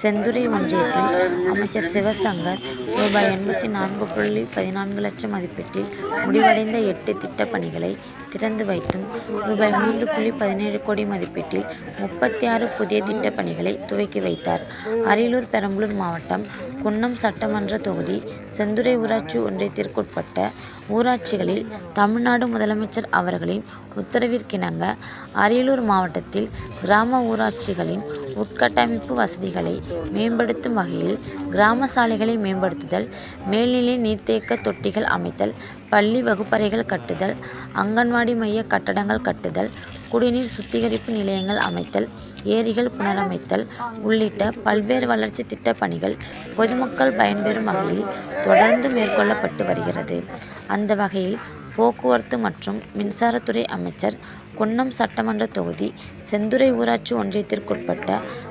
செந்துறை ஒன்றியத்தில் அமைச்சர் சிவசங்கர் ரூபாய் எண்பத்தி நான்கு புள்ளி பதினான்கு லட்சம் மதிப்பீட்டில் முடிவடைந்த எட்டு திட்டப்பணிகளை திறந்து வைத்தும் ரூபாய் மூன்று புள்ளி பதினேழு கோடி மதிப்பீட்டில் முப்பத்தி ஆறு புதிய திட்டப்பணிகளை துவக்கி வைத்தார். அரியலூர் பெரம்பலூர் மாவட்டம் குன்னம் சட்டமன்ற தொகுதி செந்துறை ஊராட்சி ஒன்றியத்திற்குட்பட்ட ஊராட்சிகளில் தமிழ்நாடு முதலமைச்சர் அவர்களின் உத்தரவிற்கிணங்க அரியலூர் மாவட்டத்தில் கிராம ஊராட்சிகளின் உட்கட்டமைப்பு வசதிகளை மேம்படுத்தும் வகையில் கிராம சாலைகளை மேம்படுத்துதல் மேல்நிலை நீர்த்தேக்க தொட்டிகள் அமைத்தல் பள்ளி வகுப்பறைகள் கட்டுதல் அங்கன்வாடி மைய கட்டடங்கள் கட்டுதல் குடிநீர் சுத்திகரிப்பு நிலையங்கள் அமைத்தல் ஏரிகள் புனரமைத்தல் உள்ளிட்ட பல்வேறு வளர்ச்சி திட்ட பணிகள் பொதுமக்கள் பயன்பெறும் வகையில் தொடர்ந்து மேற்கொள்ளப்பட்டு வருகிறது. அந்த வகையில் போக்குவரத்து மற்றும் மின்சாரத்துறை அமைச்சர் குன்னம் சட்டமன்ற தொகுதி செந்துறை ஊராட்சி ஒன்றியத்திற்குட்பட்ட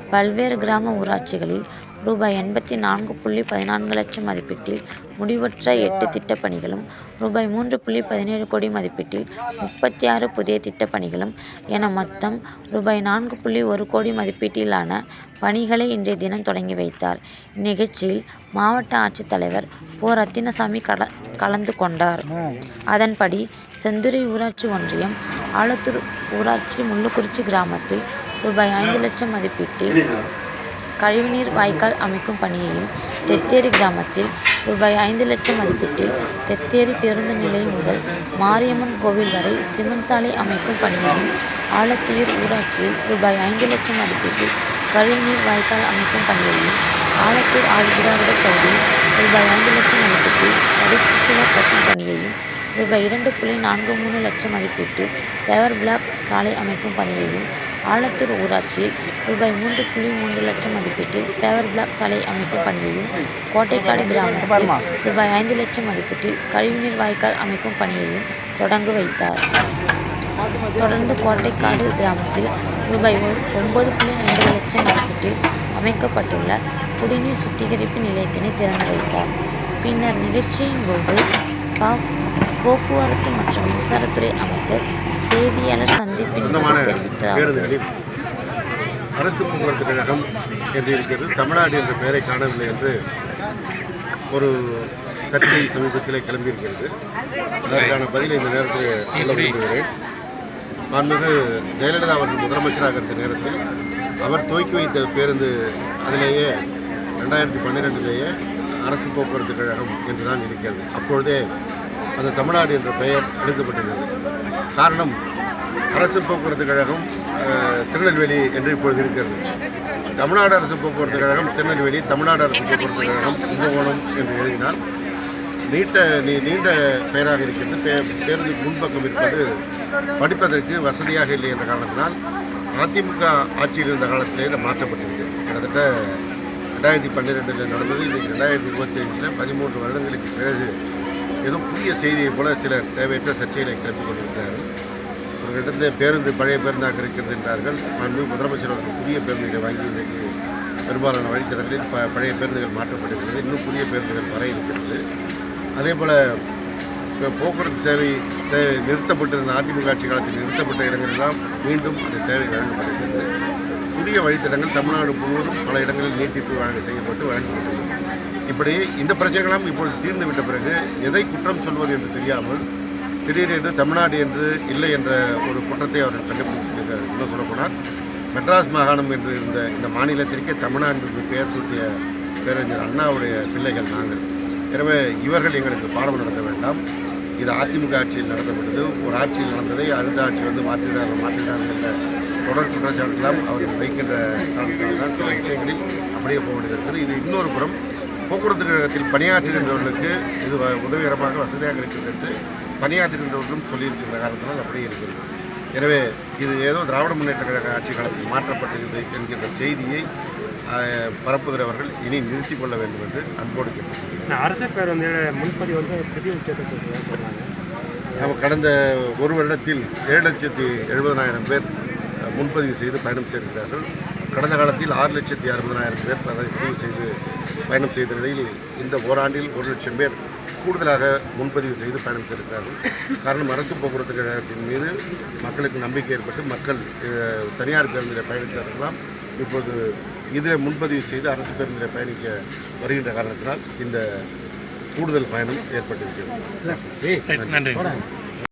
பல்வேறு கிராம ஊராட்சிகளில் ரூபாய் எண்பத்தி நான்கு புள்ளி பதினான்கு லட்சம் மதிப்பீட்டில் முடிவற்ற எட்டு திட்டப்பணிகளும் ரூபாய் மூன்று புள்ளி பதினேழு கோடி மதிப்பீட்டில் முப்பத்தி ஆறு புதிய திட்டப்பணிகளும் என மொத்தம் ரூபாய் நான்கு புள்ளி ஒரு கோடி மதிப்பீட்டிலான பணிகளை இன்றைய தினம் தொடங்கி வைத்தார். இந்நிகழ்ச்சியில் மாவட்ட ஆட்சித்தலைவர் போ ரத்தினசாமி கலந்து கொண்டார். அதன்படி செந்துறை ஊராட்சி ஒன்றியம் ஆலத்தூர் ஊராட்சி முள்ளுக்குறிச்சி கிராமத்தில் ரூபாய் ஐந்து லட்சம் மதிப்பீட்டில் கழிவுநீர் வாய்க்கால் அமைக்கும் பணியையும் தெத்தேரி கிராமத்தில் ரூபாய் ஐந்து லட்சம் மதிப்பீட்டில் தெத்தேரி பேருந்து நிலையம் முதல் மாரியம்மன் கோவில் வரை சிமெண்ட் சாலை அமைக்கும் பணியையும் ஆலத்தியூர் ஊராட்சியில் ரூபாய் ஐந்து லட்சம் மதிப்பீட்டில் கழிவுநீர் வாய்க்கால் அமைக்கும் பணியையும் ஆலத்தூர் ஆதிதிராவிடர் பகுதியில் ரூபாய் ஐந்து லட்சம் மதிப்பீட்டில் தடுப்பு சுவர் கட்டும் பணியையும் ரூபாய் இரண்டு புள்ளி நான்கு மூணு லட்சம் மதிப்பீட்டில் பெவர் பிளாக் சாலை அமைக்கும் பணியையும் ஆலத்தூர் ஊராட்சியில் ரூபாய் மூன்று புள்ளி மூன்று லட்சம் மதிப்பீட்டில் பெவர் பிளாக் சாலை அமைக்கும் பணியையும் கோட்டைக்காடு கிராமத்தில் ரூபாய் ஐந்து லட்சம் மதிப்பீட்டில் கழிவுநீர் வாய்க்கால் அமைக்கும் பணியையும் தொடங்கி வைத்தார். தொடர்ந்து கோட்டைக்காடு கிராமத்தில் ரூபாய் ஒன்பது புள்ளி ஐம்பது லட்சம் மதிப்பீட்டில் அமைக்கப்பட்டுள்ள குடிநீர் சுத்திகரிப்பு நிலையத்தினை திறந்து வைத்தார். பின்னர் நிகழ்ச்சியின் போது போக்குவரத்து மற்றும் மின்சாரத்துறை அமைச்சர் செய்தியாளர் சந்திப்பின் போது தெரிவித்ததாவது அரசு போக்குவரத்து கழகம் என்று இருக்கிறது. தமிழ்நாடு என்ற பெயரை காணவில்லை என்று ஒரு சர்ச்சை சமீபத்தில் கிளம்பியிருக்கிறது. அதற்கான பதிலை இந்த நேரத்தில் சொல்ல விரும்புகிறேன். மாண்புமிகு ஜெயலலிதா அவர்கள் முதலமைச்சராக இருந்த நேரத்தில் அவர் துவக்கி வைத்த பேருந்து அதிலேயே ரெண்டாயிரத்தி பன்னிரெண்டிலேயே அரசு போக்குவரத்து கழகம் என்று தான் இருக்கிறது. அப்பொழுதே அந்த தமிழ்நாடு என்ற பெயர் எடுக்கப்பட்டுள்ளது காரணம் அரசு போக்குவரத்து கழகம் திருநெல்வேலி என்று இப்பொழுது இருக்கிறது. தமிழ்நாடு அரசு போக்குவரத்து கழகம் திருநெல்வேலி தமிழ்நாடு அரசு போக்குவரத்து கழகம் கும்பகோணம் என்று எழுதினால் நீட்ட நீ நீண்ட பெயராக இருக்கின்ற பே பேருந்து முன்பக்கம் இருப்பது படிப்பதற்கு வசதியாக இல்லை என்ற காரணத்தினால் அதிமுக ஆட்சியில் இருந்த காலத்திலே இது மாற்றப்பட்டிருக்கிறது. கிட்டத்தட்ட ரெண்டாயிரத்தி பன்னிரெண்டில் நடந்தது இன்றைக்கு ரெண்டாயிரத்தி இருபத்தி ஐந்தில் பதிமூன்று வருடங்களுக்கு பிறகு ஏதோ புதிய செய்தியை போல சிலர் தேவையற்ற சர்ச்சைகளை கிளப்பிக் கொண்டிருக்கிறார்கள். ஒரு இடத்துல பேருந்து பழைய பேருந்தாக இருக்கிறது என்றார்கள். மாண்பு முதலமைச்சர் அவர்கள் புதிய பேருந்துகளை வாங்கி இன்றைக்கு பெரும்பாலான வழித்தடங்களில் ப பழைய பேருந்துகள் மாற்றப்பட்டிருக்கிறது. இன்னும் புதிய பேருந்துகள் வர இருக்கிறது. அதே போல் போக்குவரத்து சேவை தேவை நிறுத்தப்பட்டிருந்த அதிமுக ஆட்சி காலத்தில் நிறுத்தப்பட்ட இடங்களெல்லாம் மீண்டும் அந்த சேவை வழங்கப்படுகிறது. புதிய வழித்தடங்கள் தமிழ்நாடு முழுவதும் பல இடங்களில் நீட்டிப்பு வழங்க செய்யப்பட்டு வழங்கப்பட்டுள்ளது. இப்படி இந்த பிரச்சனைகளும் இப்பொழுது தீர்ந்து விட்ட பிறகு எதை குற்றம் சொல்வது என்று தெரியாமல் திடீரென்று தமிழ்நாடு என்று இல்லை என்ற ஒரு குற்றத்தை அவர்கள் கண்டுபிடிச்சிருக்கார் இன்னும் சொல்லப்போனால் மெட்ராஸ் மாகாணம் என்று இருந்த இந்த மாநிலத்திற்கே தமிழ்நாடு என்று பெயர் சூட்டிய பேரறிஞர் அண்ணாவுடைய பிள்ளைகள் நாங்கள். எனவே இவர்கள் எங்களுக்கு பாடம் நடத்த வேண்டாம். இது அதிமுக ஆட்சியில் நடத்தப்பட்டது. ஒரு ஆட்சியில் நடந்ததை அடுத்த ஆட்சி வந்து மாற்றினார்கள் மாற்றினார்கள் என்ற தொடர் குற்றச்சாட்டுகளாம் அவர்கள் வைக்கின்ற காரணத்தால் தான் சில விஷயங்களில் அப்படியே போக வேண்டியது இருக்குது. இது இன்னொரு புறம் போக்குவரத்து கழகத்தில் பணியாற்றுகின்றவர்களுக்கு இது உதவிகரமாக வசதியாக இருக்கிறது என்று பணியாற்றுகின்றவர்களும் சொல்லியிருக்கின்ற காரணத்தினால் அப்படியே இருக்கிறது. எனவே இது ஏதோ திராவிட முன்னேற்ற கழக ஆட்சி காலத்தில் மாற்றப்பட்டது என்கின்ற செய்தியை பரப்புகிறவர்கள் இனி நிறுத்தி கொள்ள வேண்டும் என்று அன்போடு கேட்டுக்கொள்கிறேன். அரசு பேர் வந்து முன்பதிவு வந்து பெரிய உச்சத்தை சொன்னாங்க. நம்ம கடந்த ஒரு வருடத்தில் ஏழு லட்சத்தி எழுபதனாயிரம் பேர் முன்பதிவு செய்து பயணம் செய்திருக்கிறார்கள். கடந்த காலத்தில் ஆறு லட்சத்தி அறுபதனாயிரம் பேர் பதிவு செய்து பயணம் செய்த நிலையில் இந்த ஓராண்டில் ஒரு லட்சம் பேர் கூடுதலாக முன்பதிவு செய்து பயணம் செய்திருக்கிறார்கள். காரணம் அரசு போக்குவரத்து கழகத்தின் மீது மக்களுக்கு நம்பிக்கை ஏற்பட்டு மக்கள் தனியார் பேருந்தில் பயணித்தார்களாம் இப்போது இதில் முன்பதிவு செய்து அரசு பேருந்தில் பயணிக்க வருகின்ற காரணத்தினால் இந்த கூடுதல் பயணம் ஏற்பட்டிருக்கிறது. நன்றி.